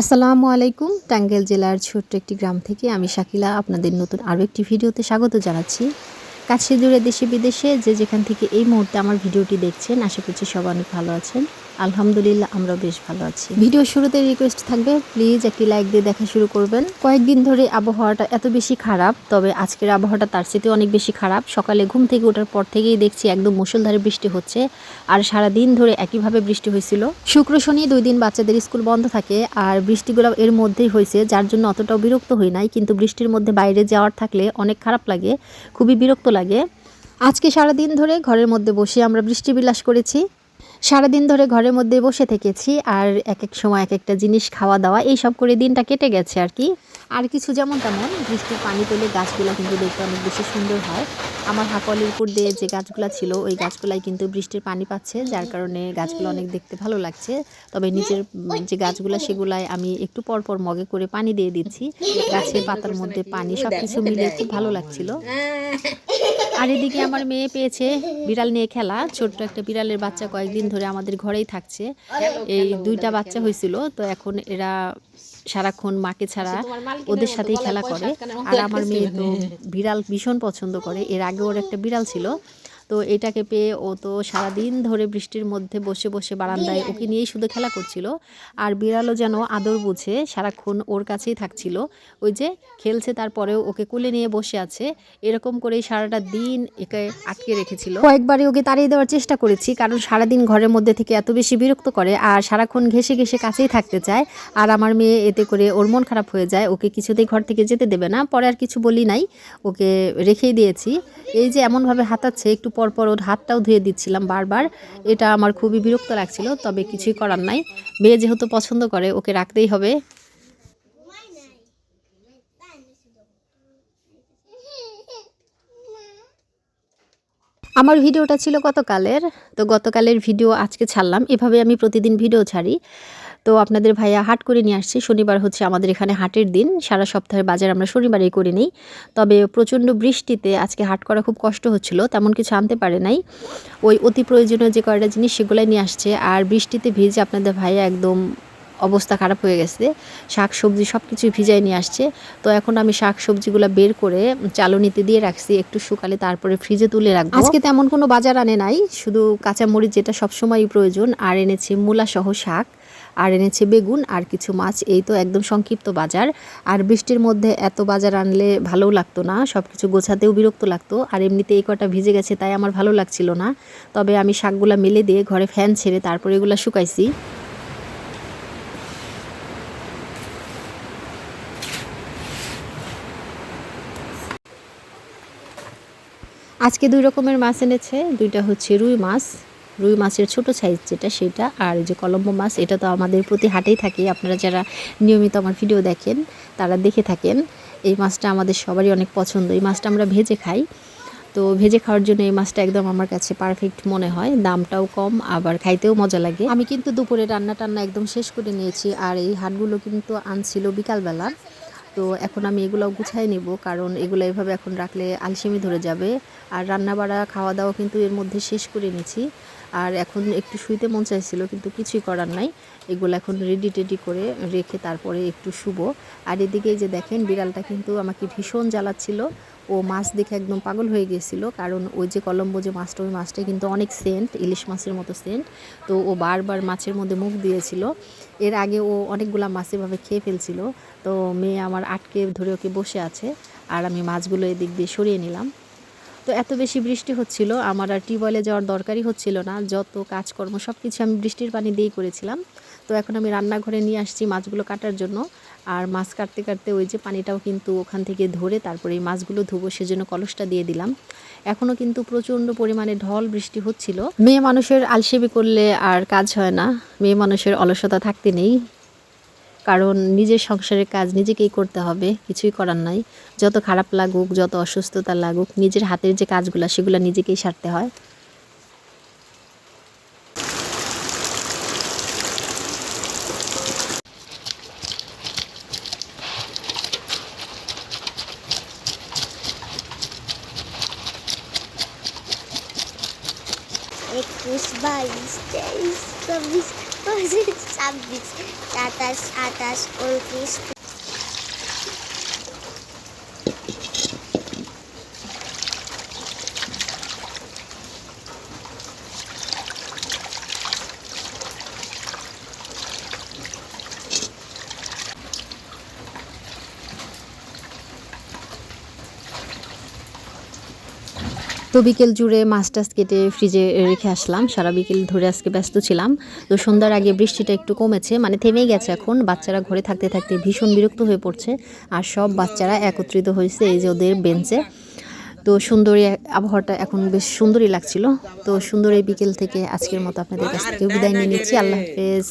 আসসালামু আলাইকুম টাঙ্গেল জেলার ছোট্ট একটি গ্রাম থেকে আমি শাকিলা আপনাদের নতুন আরও একটি ভিডিওতে স্বাগত জানাচ্ছি। কাছে দূরে দেশে বিদেশে যে যেখান থেকে এই মুহূর্তে আমার ভিডিওটি দেখছেন, আশা করছি সবাই অনেক ভালো আছেন। আলহামদুলিল্লাহ আমরা বেশ ভালো আছি। ভিডিও শুরুতে রিকোয়েস্ট থাকবে প্লিজ একটি লাইক দিয়ে দেখা শুরু করবেন। কয়েকদিন ধরে আবহাওয়াটা এত বেশি খারাপ, তবে আজকের আবহাওয়াটা তার চেয়ে অনেক বেশি খারাপ। সকালে ঘুম থেকে ওঠার পর থেকেই দেখছি একদম মুষলধারে বৃষ্টি হচ্ছে, আর সারা দিন ধরে একইভাবে বৃষ্টি হয়েছিল। শুক্র, শনি দুই দিন বাচ্চাদের স্কুল বন্ধ থাকে, আর বৃষ্টিগুলো এর মধ্যেই হয়েছে, যার জন্য অতটাও বিরক্ত হই নাই, কিন্তু বৃষ্টির মধ্যে বাইরে যাওয়ার থাকলে অনেক খারাপ লাগে, খুবই বিরক্ত লাগে। আজকে সারা দিন ধরে ঘরের মধ্যে বসে আমরা বৃষ্টি বিলাস করেছি সারাদিন ধরে ঘরের মধ্যে বসে থেকেছি আর এক এক সময় এক একটা জিনিস খাওয়া দাওয়া এই সব করে দিনটা কেটে গেছে আর কি। আর কিছু যেমন তেমন বৃষ্টির পানি পেলে গাছগুলো কিন্তু দেখতে অনেক বেশি সুন্দর হয়। আমার হাকলের উপর দিয়ে যে গাছগুলো ছিল ওই গাছগুলাই কিন্তু বৃষ্টির পানি পাচ্ছে যার কারণে গাছগুলো অনেক দেখতে ভালো লাগছে। তবে উম, যে গাছগুলো সেগুলাই আমি একটু পর পর মগে করে পানি দিয়ে দিচ্ছি। গাছের পাতার মধ্যে পানি সব কিছু মিলে খুব ভালো লাগছিল। আর এদিকে আমার মেয়ে পেয়েছে বিড়াল নিয়ে খেলা। ছোট্ট একটা বিড়ালের বাচ্চা কয়েকদিন ধরে আমাদের ঘরেই থাকছে। এই দুইটা বাচ্চা হয়েছিল, তো এখন এরা সারাক্ষণ মাকে ছাড়া ওদের সাথেই খেলা করে। আর আমার মেয়ে তো বিড়াল ভীষণ পছন্দ করে। এর আগে ওর একটা বিড়াল ছিল তো এটাকে পেয়ে ও তো সারাদিন ধরে বৃষ্টির মধ্যে বসে বসে বারান্দায় ওকে নিয়েই শুধু খেলা করছিল। আর বিড়ালও যেন আদর বুঝে সারাক্ষণ ওর কাছেই থাকছিল। ওই যে খেলছে তারপরেও ওকে কোলে নিয়ে বসে আছে। এরকম করেই সারাটা দিন একে আটকে রেখেছিল। কয়েকবারই ওকে তাড়িয়ে দেওয়ার চেষ্টা করেছি কারণ সারাদিন ঘরের মধ্যে থেকে এত বেশি বিরক্ত করে আর সারাক্ষণ ঘেসে ঘেসে কাছেই থাকতে চায়। আর আমার মেয়ে এতে করে ওর মন খারাপ হয়ে যায়। ওকে কিছুতেই ঘর থেকে যেতে দেবে না। পরে আর কিছু বলি নাই। ওকে রেখেই দিয়েছি। এই যে এমনভাবে হাতাচ্ছে একটু পর পর ওর হাতটাও ধুয়ে দিচ্ছিলাম বারবার। এটা আমার খুবই বিরক্ত লাগছিল, তবে কিছুই করার নাই। মেয়ে যেহেতু পছন্দ করে, ওকে রাখতেই হবে। আমার ভিডিওটা ছিল গতকালের তো গতকালের ভিডিও আজকে ছাড়লাম। এভাবে আমি প্রতিদিন ভিডিও ছাড়ি। তো আপনাদের ভাইয়া হাট করে নিয়ে আসছে। শনিবার হচ্ছে আমাদের এখানে হাটের দিন। সারা সপ্তাহের বাজার আমরা শনিবারেই করে নিই। তবে প্রচণ্ড বৃষ্টিতে আজকে হাট করা খুব কষ্ট হচ্ছিল, তেমন কিছু আনতে পারে নাই। ওই অতি প্রয়োজনীয় যে কয়টা জিনিস সেগুলাই নিয়ে আসছে। আর বৃষ্টিতে ভিজে আপনাদের ভাইয়া একদম অবস্থা খারাপ হয়ে গেছে। শাক সবজি সব কিছু ভিজাই নিয়ে আসছে। তো এখন আমি শাক সবজিগুলো বের করে চালনিতে দিয়ে রাখছি। একটু শুকালে তারপরে ফ্রিজে তুলে রাখব। আজকে তেমন কোনো বাজার আনে নাই। শুধু কাঁচামরিচ যেটা সবসময়ই প্রয়োজন, আর এনেছে মূলা সহ শাক। আর এনেছে বেগুন আর কিছু মাছ। এই তো একদম সংক্ষিপ্ত বাজার। আর বৃষ্টির মধ্যে এত বাজার আনলে ভালোও লাগতো না সব কিছু গোছাতেও বিরক্ত লাগতো। আর এমনিতে এই কটা ভিজে গেছে, তাই আমার ভালো লাগছিল না। তবে আমি শাকগুলা মেলে দিয়ে ঘরে ফ্যান ছেড়ে তারপরে এগুলো শুকাইছি। আজকে দুই রকমের মাছ এনেছে, দুইটা হচ্ছে রুই মাছ। রুই মাছের ছোট সাইজ যেটা, সেটা আর যে কলম্বো মাছ, এটা তো আমাদের প্রতি হাটেই থাকে। আপনারা যারা নিয়মিত আমার ভিডিও দেখেন, তারা দেখে থাকেন। এই মাছটা আমাদের সবারই অনেক পছন্দ। এই মাছটা আমরা ভেজে খাই। তো ভেজে খাওয়ার জন্য এই মাছটা একদম আমার কাছে পারফেক্ট মনে হয়। দামটাও কম, আবার খাইতেও মজা লাগে। আমি কিন্তু দুপুরে রান্না টান্না একদম শেষ করে নিয়েছি। আর এই হাটগুলো কিন্তু আনছিল বিকালবেলা। তো এখন আমি এগুলো গুছাই নিব। কারণ এগুলো এভাবে এখন রাখলে আলসেমি ধরে যাবে। আর রান্না বাড়া খাওয়া দাওয়া কিন্তু এর মধ্যে শেষ করে নিয়েছি। আর এখন একটু শুইতে মন চাইছিল, কিন্তু কিছুই করার নাই। এগুলো এখন রেডি টেডি করে রেখে তারপরে একটু শুব। আর এদিকে যে দেখেন, বিড়ালটা কিন্তু আমাকে ভীষণ জ্বালাচ্ছিল। ও মাছ দেখে একদম পাগল হয়ে গিয়েছিল কারণ ওই যে কলম্বো যে মাছটা, ওই মাছটা কিন্তু অনেক সেন্ট, ইলিশ মাছের মতো সেন্ট। তো ও বারবার মাছের মধ্যে মুখ দিয়েছিল। এর আগে ও অনেকগুলা মাছ এভাবে খেয়ে ফেলছিল। তো মেয়ে আমার আটকে ধরে ওকে বসে আছে, আর আমি মাছগুলো এদিক দিয়ে সরিয়ে নিলাম। তো এত বেশি বৃষ্টি হচ্ছিল, আমার আর টিউবওয়েলে যাওয়ার দরকারই হচ্ছিল না। যত কাজকর্ম সব কিছু আমি বৃষ্টির পানি দিয়েই করেছিলাম। তো এখন আমি রান্নাঘরে নিয়ে আসছি মাছগুলো কাটার জন্য। আর মাছ কাটতে কাটতে ওই যে পানিটাও কিন্তু ওখান থেকে ধরে তারপরে এই মাছগুলো ধুবো, সেজন্য কলসটা দিয়ে দিলাম। এখনও কিন্তু প্রচণ্ড পরিমাণে ঢল বৃষ্টি হচ্ছিল। মেয়ে মানুষের আলসেবি করলে আর কাজ হয় না। মেয়ে মানুষের অলসতা থাকতে নেই। কারণ নিজের সংসারের কাজ নিজেকেই করতে হবে, কিছুই করার নাই। যত খারাপ লাগুক, যত অসুস্থতা লাগুক, নিজের হাতের যে কাজগুলো, সেগুলো নিজেকেই সারতে হয়। বাইশ তেইশ চব্বিশ পঁচিশ ছাব্বিশ সাতাশ আঠাশ তো বিকেল জুড়ে মাছ টাছ কেটে ফ্রিজে রেখে আসলাম। সারা বিকেল ধরে আজকে ব্যস্ত ছিলাম। তো সন্ধ্যার আগে বৃষ্টিটা একটু কমেছে মানে থেমেই গেছে এখন। বাচ্চারা ঘরে থাকতে থাকতে ভীষণ বিরক্ত হয়ে পড়ছে আর সব বাচ্চারা একত্রিত হয়েছে এই যে ওদের বেঞ্চে। তো সুন্দরী আবহাওয়াটা এখন বেশ সুন্দরই লাগছিল। তো সুন্দরী বিকেল থেকে আজকের মতো আপনাদের কাছ থেকে বিদায় নিয়ে নিচ্ছি। আল্লাহ হাফেজ।